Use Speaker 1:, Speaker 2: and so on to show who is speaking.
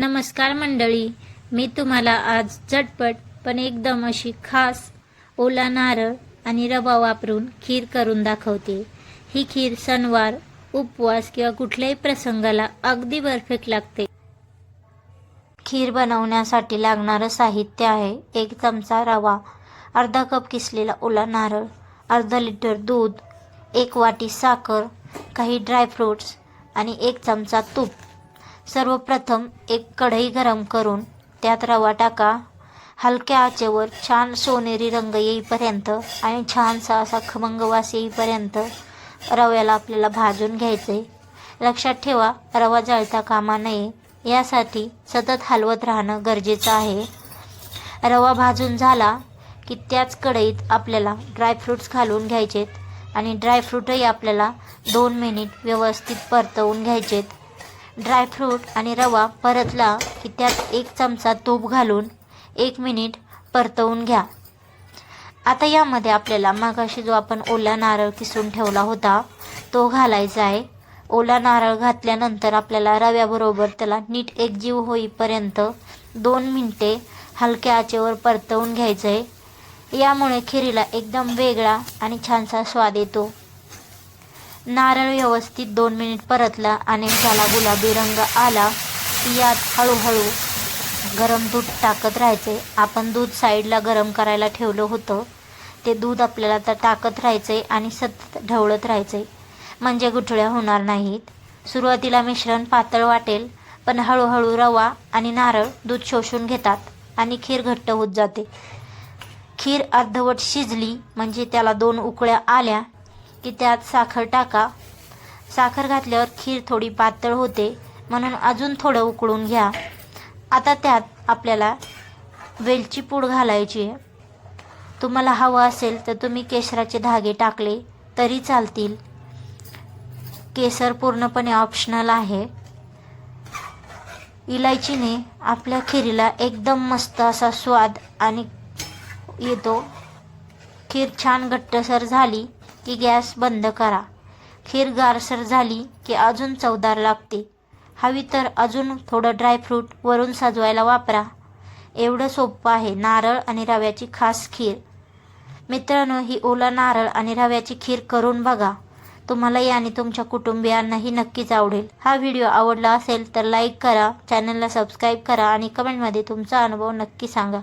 Speaker 1: नमस्कार मंडळी मी तुम्हाला आज झटपट पण एकदम अशी खास ओला नारळ आणि रवा वापरून खीर करून दाखवते. ही खीर सणवार उपवास किंवा कुठल्याही प्रसंगाला अगदी परफेक्ट लागते. खीर बनवण्यासाठी लागणारं साहित्य आहे एक चमचा रवा अर्धा कप किसलेला ओला नारळ अर्धा लिटर दूध एक वाटी साखर काही ड्रायफ्रूट्स आणि एक चमचा तूप. सर्वप्रथम एक कढई गरम करून त्यात रवा टाका. हलक्या आचेवर छान सोनेरी रंग येईपर्यंत आणि छानसा असा खमंग वास येईपर्यंत रव्याला आपल्याला भाजून घ्यायचे. लक्षात ठेवा रवा जळता कामा नये. यासाठी सतत हलवत राहणं गरजेचं आहे. रवा भाजून झाला की त्याच कढईत आपल्याला ड्रायफ्रूट्स घालून घ्यायचेत आणि ड्रायफ्रूटही आपल्याला दोन मिनिट व्यवस्थित परतवून घ्यायचेत. ड्रायफ्रूट आणि रवा परतला की त्यात एक चमचा तूप घालून एक मिनिट परतवून घ्या. आता यामध्ये आपल्याला मागाशी जो आपण ओला नारळ किसून ठेवला होता तो घालायचा आहे. ओला नारळ घातल्यानंतर आपल्याला रव्याबरोबर त्याला नीट एकजीव होईपर्यंत दोन मिनटे हलक्या आचेवर परतवून घ्यायचं आहे यामुळे खिरीला एकदम वेगळा आणि छानसा स्वाद येतो. नारळ व्यवस्थित दोन मिनिट परतला आणि त्याला गुलाबी रंग आला. यात हळूहळू गरम दूध टाकत राहायचे. आपण दूध साईडला गरम करायला ठेवलं होतं. ते दूध आपल्याला तर टाकत राहायचे आणि सतत ढवळत राहायचे. म्हणजे गुठळ्या होणार नाहीत. सुरुवातीला मिश्रण पातळ वाटेल पण हळूहळू रवा आणि नारळ दूध शोषून घेतात आणि खीर घट्ट होत जाते. खीर अर्धवट शिजली म्हणजे त्याला दोन उकळ्या आल्या की त्यात साखर टाका. साखर घातल्यावर खीर थोडी पातळ होते म्हणून अजून थोडं उकळून घ्या. आता त्यात आपल्याला वेलची पूड घालायची आहे. तुम्हाला हवं असेल तर तुम्ही केसराचे धागे टाकले तरी चालतील. केसर पूर्णपणे ऑप्शनल आहे. इलायचीने आपल्या खिरीला एकदम मस्त असा स्वाद आणि येतो. खीर छान घट्टसर झाली की गॅस बंद करा. खीर गारसर झाली की अजून चवदार लागते. हवी तर अजून थोडं ड्रायफ्रूट वरून सजवायला वापरा. एवढं सोपं आहे नारळ आणि रव्याची खास खीर. मित्रांनो ही ओला नारळ आणि रव्याची खीर करून बघा. तुम्हाला आणि तुमच्या कुटुंबियांनाही नक्कीच आवडेल. हा व्हिडिओ आवडला असेल तर लाईक करा चॅनलला सबस्क्राईब करा आणि कमेंटमध्ये तुमचा अनुभव नक्की सांगा.